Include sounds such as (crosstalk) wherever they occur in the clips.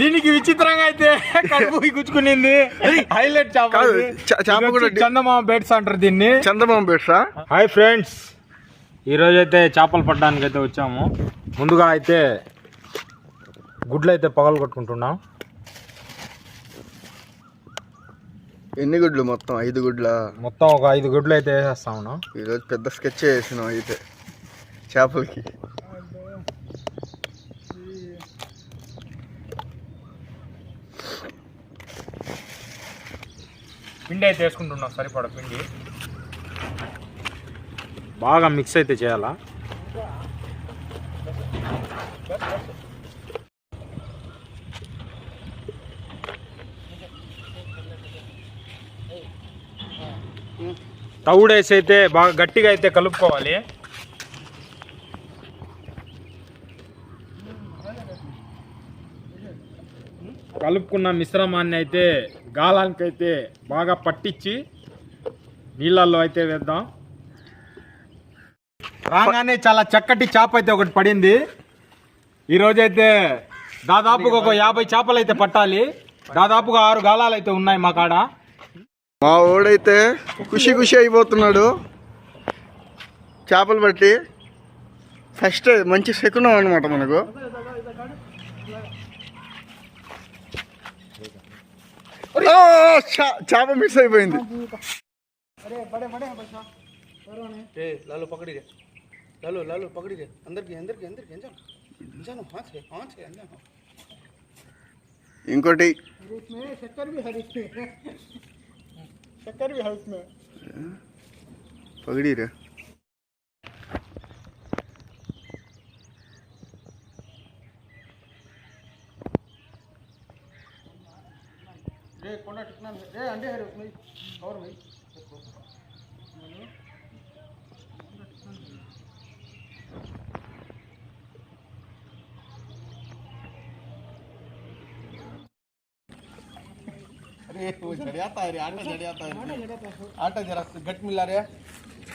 దీనికి విచిత్రంగా అయితే కడుపు గుచ్చుకునింది. హైలైట్ చేప చేప కూడా చందమామ బెడ్స్ అంటారు దీన్ని. చందమామ బెట్సా? Hi friends. ఈరోజు అయితే చేపలు పట్టడానికి అయితే వచ్చాము. ముందుగా అయితే గుడ్లు అయితే పగలు కొట్టుకుంటున్నాం. ఎన్ని గుడ్లు మొత్తం? ఐదు గుడ్ల? మొత్తం ఒక ఐదు గుడ్లు అయితే వేసేస్తా ఉన్నాం. ఈరోజు పెద్ద స్కెచ్ వేసినాం అయితే చేపలకి. పిండి అయితే వేసుకుంటున్నాం సరిపడ పిండి. బాగా మిక్స్ అయితే చేయాలా? తవుడేసి అయితే బాగా గట్టిగా అయితే కలుపుకోవాలి. కలుపుకున్న మిశ్రమాన్ని అయితే గాలానికైతే బాగా పట్టించి నీళ్ళల్లో అయితే వేద్దాం. రాగానే చాలా చక్కటి చేప అయితే ఒకటి పడింది. ఈరోజైతే దాదాపుగా ఒక యాభై చేపలు అయితే పట్టాలి. దాదాపుగా ఆరు గాలాలు అయితే ఉన్నాయి మా కాడ. మా ఓడైతే ఖుషి ఖుషి అయిపోతున్నాడు. చేపలు పట్టి ఫస్ట్ మంచి శకునం అనమాట మనకు. చాప మిస్ అయిపోయింది. లాలు పకడిదే లాలు లాలు పకడిదే అందరికి అందరికి అందరికి ఇంకోటి. (laughs) పగడిరా. दे अरे वो झड़ है रे आटा झड़ है। आटा जरा घट मिला रे।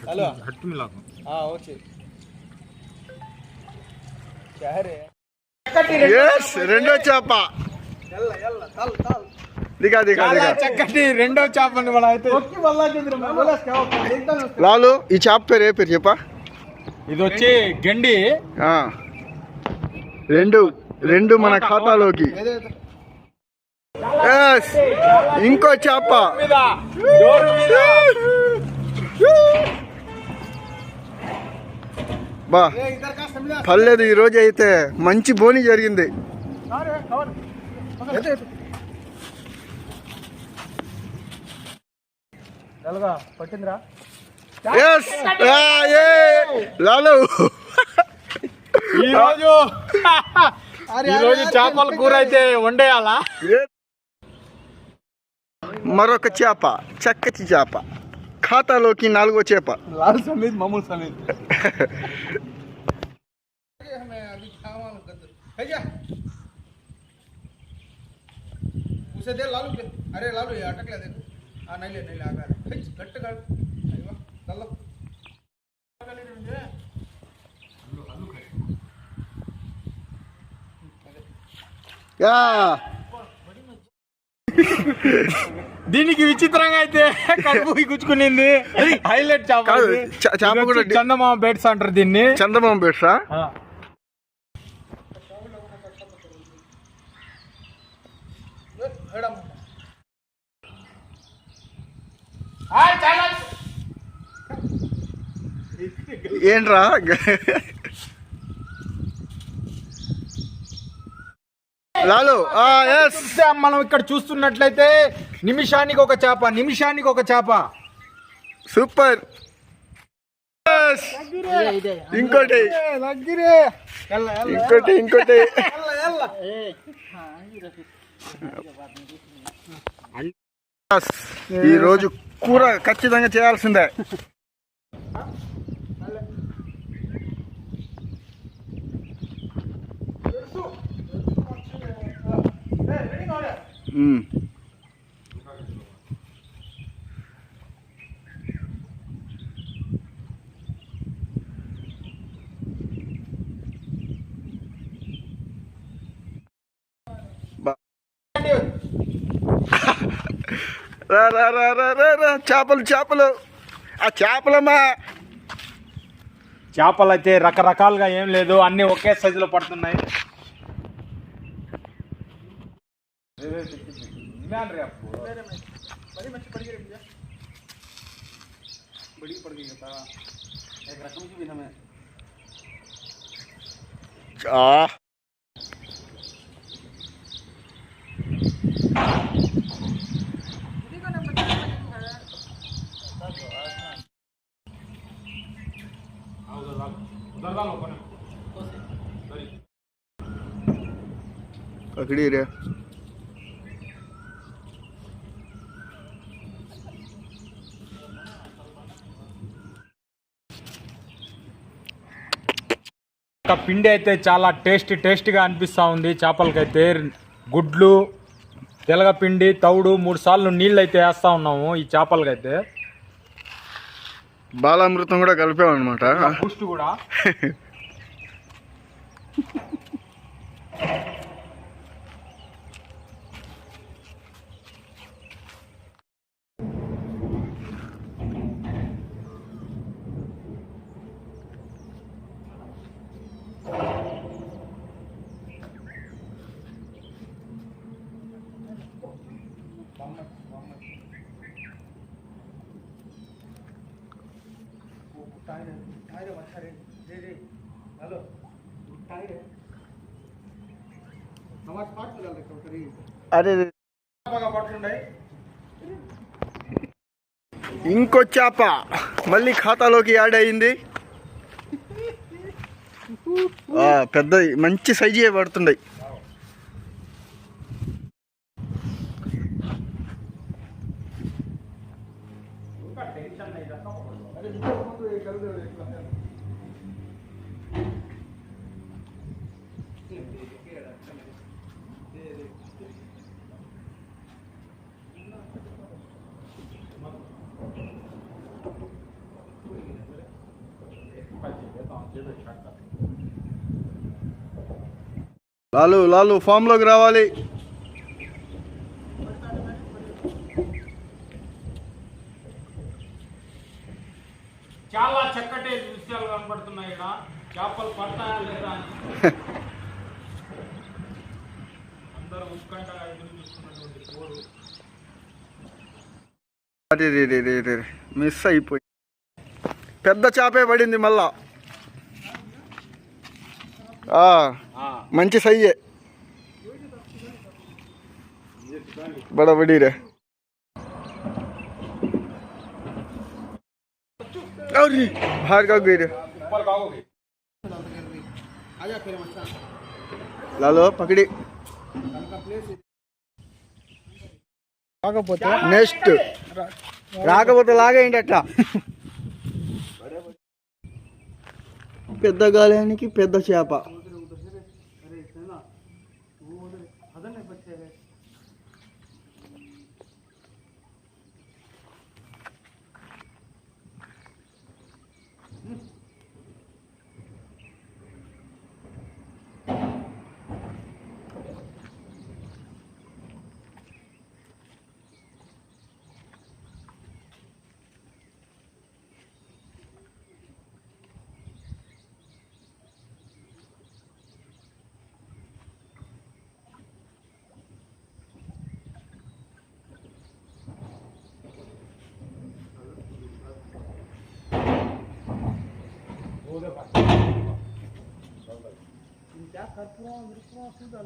हेलो। घट मिला हाँ ओके क्या है रे? यस रेंडो चापा। यल्ला यल्ला तल तल లాలు ఈ చేప పేరు ఏ పేరు చెప్పా? ఇది వచ్చి గండి. రెండు రెండు మన ఖాతాలోకి. ఇంకో చేప. బా. పర్లేదు ఈరోజు అయితే మంచి బోని జరిగింది. నలుగా పట్టిందిరా ఎస్ లాలు ఈ రోజు ఈ రోజు చేపల కూర అయితే వండేయాలా మరొక చేప చక్కటి చేప ఖాతాలోకి నాలుగో చేప लाल समीत मामूल समीत हमें अभी खावा है क्या उसे दे लालू के अरे लालू ये अटक ले देखो ಆ ನೈಲೆ ನೈಲೆ ಆಗಾರೆ ಹೆಚ್ಚು ಗಟ್ಟುಗಳು ಅಯ್ಯೋ ಕಲ್ಲ దీనికి విచిత్రంగా అయితే కడుపుకి గుచ్చుకునింది హైలైట్ చేప చేప కూడా చందమామ బెడ్స్ అంటారు దీన్ని చందమామ బెడ్సా ఏంట్రా? లాలు మనం ఇక్కడ చూస్తున్నట్లయితే నిమిషానికి ఒక చేప నిమిషానికి ఒక చేప. సూపర్. ఇంకోటి. ఇంకోటి ఇంకోటి. ఈ రోజు కూర ఖచ్చితంగా చేయాల్సిందే. మ్మ్. రా రా రా రా రా రా చేపలు చేపలు ఆ చేపలమ్మా చేపలు అయితే రకరకాలుగా ఏం లేదు అన్ని ఒకే సైజులో పడుతున్నాయి बड़ी मच्छी पड़ गई भैया बड़ी पड़ गई बता एक रकम की भी हमें ఆ, पकड़ी रे పిండి అయితే చాలా టేస్ట్ టేస్ట్గా అనిపిస్తూ ఉంది. చేపలకైతే గుడ్లు తెలగపిండి తౌడు మూడు సార్లు నీళ్ళు అయితే వేస్తూ ఉన్నాము ఈ చేపలకైతే. బాలామృతం కూడా కలిపామన్నమాట బూస్ట్ కూడా. (laughs) टायर टायर अच्छा रे दे दे हेलो टायर हमारे पार्ट में डाल रखा करी అరే బాగా పడుతుండే ఇంకో చేప మళ్ళీ ఖాతాలోకి యాడ్ అయింది ఆ, పెద్ద మంచి సైజే పడుతుండే లాలు లాలు ఫామ్లోకి రావాలి. చాలా చక్కటి ఇక్కడ. చేపలు పడతాయా లేదా అందరూ ఉత్కంఠగా ఎదురు చూస్తున్నటువంటి కోరు అదే రే రే రే రే మిస్ అయిపోయి. పెద్ద చేపే పడింది మళ్ళా. మంచి సైజే బడబడి రే अरे बाहर का गिर ऊपर खाओगे आजा फिर मच्छा लालो पकड़ी का प्लेस నెక్స్ట్ రాకపోతే లాగేయండి అట్లా పెద్ద గాలానికి పెద్ద చేప. क्या कर्पूरा विरुपुरा सीधा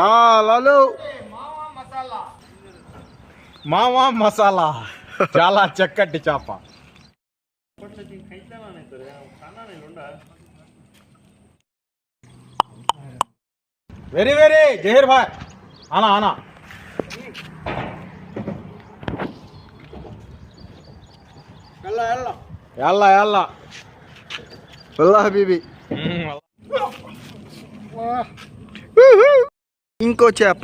ఆ, లాలు మావా మసాలా చాలా చక్కటి చేప खाइता नहीं तो खाना नहीं लुंडा వెరీ వెరీ జహీర్ భాయ్ ఆనా ఆనా. ఎల్లా ఎల్లా వెళ్ళా బీబీ ఇంకో చేప.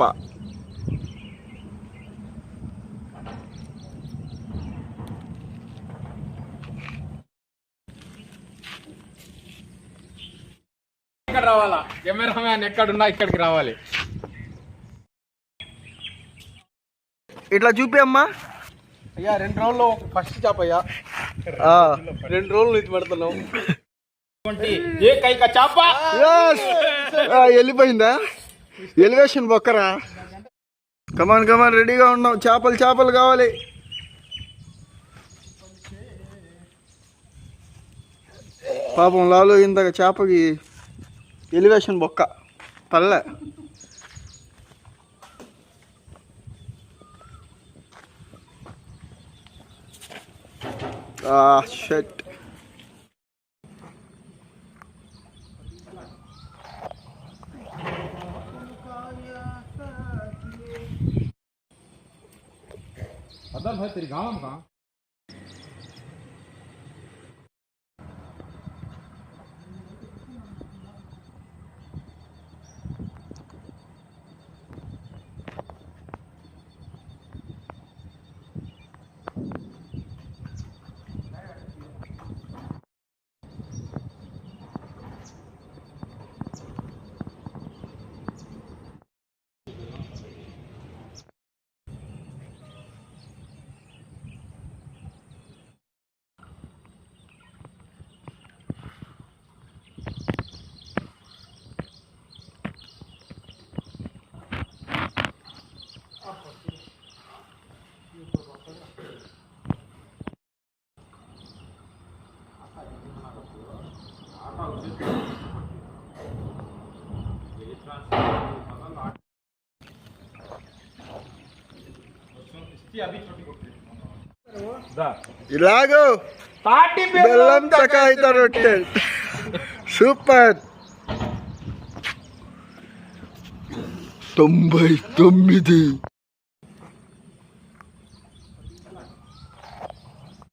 ఎక్కడ రావాలా? కెమెరామ్యాన్ ఎక్కడున్నా ఇక్కడికి రావాలి. ఇట్లా చూపి అమ్మా. అయ్యా రెండు రోజుల్లో ఫస్ట్ చేప అయ్యా. రెండు రోజులు ఇది పెడుతున్నాం. చాప! ఆ, వెళ్ళిపోయిందా? ఎలివేషన్ బొక్కరా? కమాన్ కమాన్ రెడీగా ఉన్నాం. చేపలు చేపలు కావాలి. పాపం లాలు ఇందాక చేపకి ఎలివేషన్ బొక్క. పల్లె. Ah, ஷர்ட் அதான் தெரியும். காலம் ఇలాగో బెల్లం చకాయిత రొట్టె. సూపర్. తొంభై తొమ్మిది.